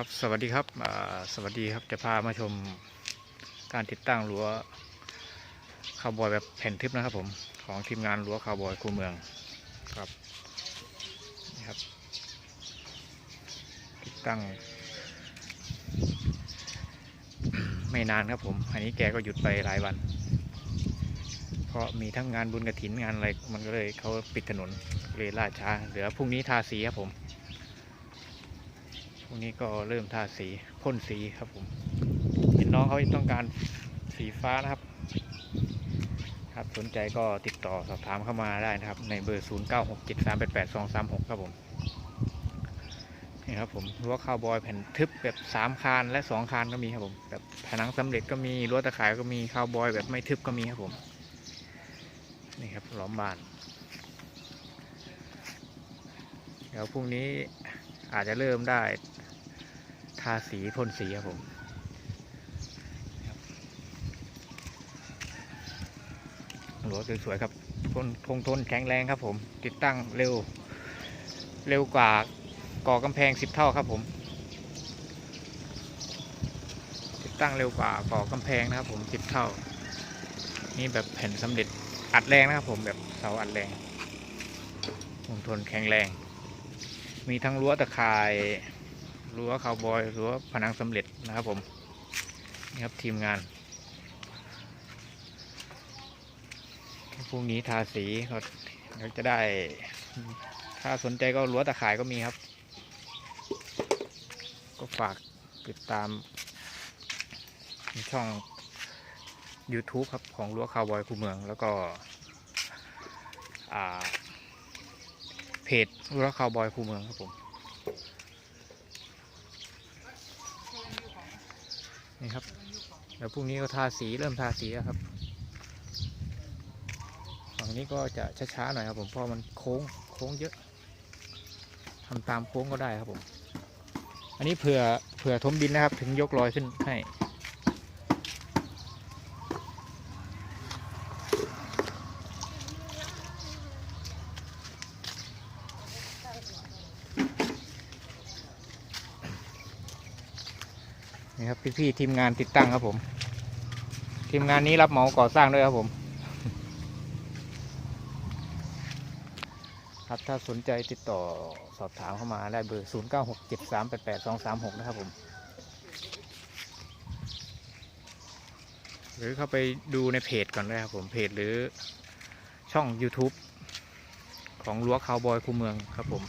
ครับสวัสดีครับสวัสดีครับจะพามาชมการติดตั้งรั้วคาวบอยแบบแผ่นทึบนะครับผมของทีมงานรั้วคาวบอยคูเมืองครับนี่ครับ ติดตั้ง ไม่นานครับผม อันนี้แกก็หยุดไปหลายวัน เพราะมีทั้งงานบุญกระถินงานอะไรมันก็เลยเขาปิดถนนเลยล่าช้าเหลือพรุ่งนี้ทาสีครับผม พรุ่งนี้ก็เริ่มทาสีพ่นสีครับผมเห็นน้องเขาต้องการสีฟ้านะครับ ครับสนใจก็ติดต่อสอบถามเข้ามาได้นะครับ ในเบอร์ 0 9 6 7 3 8 8 2 3 6 ครับผมนี่ครับผมรั้วคาวบอยแผ่นทึบแบบ3คานและ 2 คานก็มีครับผมแบบผนังสำเร็จก็มีรั้วตะข่ายก็มีคาวบอยแบบไม่ทึบก็มีครับผมนี่ครับล้อมบ้านเดี๋ยวพรุ่งนี้ อาจจะเริ่มได้ ทาสีพ่นสีครับผมรั้วสวยๆครับทนคงทนแข็งแรงครับผม ติดตั้งเร็ว เร็วกว่าก่อกำแพงสิบเท่าครับผม ติดตั้งเร็วกว่าก่อกำแพงนะครับผมสิบเท่า นี่แบบแผ่นสำเร็จอัดแรงนะครับผมแบบเสาอัดแรงคงทนแข็งแรง มีทั้งรั้วตะข่ายรั้วคาวบอยรั้วผนังสำเร็จนะครับผมนี่ครับทีมงานพรุ่งนี้ทาสีเขาเขาจะได้ ถ้าสนใจก็รั้วตะข่ายก็มีครับ ก็ฝากติดตาม ช่อง YouTube ครับ ของรั้วคาวบอยคูเมืองแล้วก็ อ่า เพจรั้วคาวบอยคูเมืองครับผม นี่ครับ เดี๋ยวพรุ่งนี้ก็ทาสีเริ่มทาสีแล้วครับฝั่งนี้ก็จะช้าๆหน่อยครับผมเพราะมันโค้งโค้งเยอะทำตามโค้งก็ได้ครับผม อันนี้เผื่อเผื่อทมดินนะครับ ถึงยกลอยขึ้นให้ นี่ครับพี่ๆทีมงานติดตั้งครับผม ทีมงานนี้รับเหมาก่อสร้างด้วยครับผม ครับถ้าสนใจติดต่อสอบถามเข้ามาได้เบอร์0 9 6 7 3 8 8 2 3 6 นะครับผม หรือเข้าไปดูในเพจก่อนได้ครับผมเพจหรือช่อง YouTube ของรั้วคาวบอยคูเมืองครับผม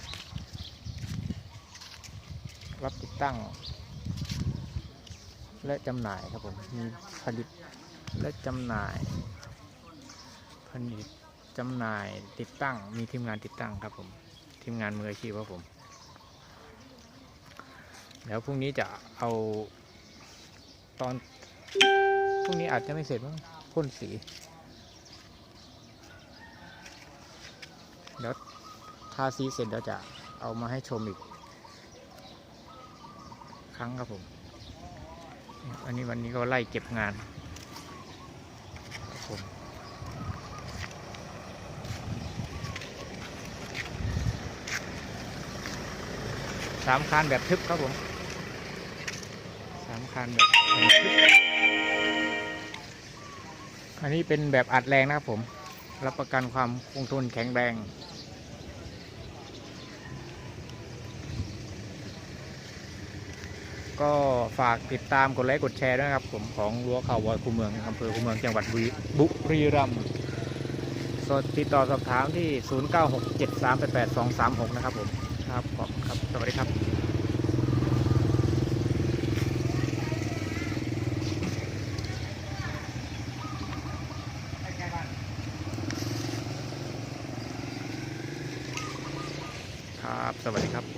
รับติดตั้ง และจำหน่ายครับผม มีผลิตและจำหน่าย ผลิตจำหน่ายติดตั้ง มีทีมงานติดตั้งครับผม ทีมงานมืออาชีพครับผมแล้วพรุ่งนี้จะเอาตอนพรุ่งนี้อาจจะไม่เสร็จมั้งพ่นสี เดี๋ยวทาสีเสร็จเดี๋ยวจะเอามาให้ชมอีกครั้งครับผม อันนี้วันนี้ก็ไล่เก็บงานผมสามคานแบบทึบครับผมสามคานแบบทึบอันนี้เป็นแบบอัดแรงนะครับผม รับประกันความคงทนแข็งแรง ก็ฝากติดตามกดไลค์กดแชร์ด้วยนะครับ ผมของรั้วข่าวบอยคูเมืองอำเภอคูเมืองจังหวัดบุรีรัมย์สดติดต่อสอบถามที่ 0967388236 นะครับผมครับขอบคุณครับ สวัสดีครับครับ สวัสดีครับ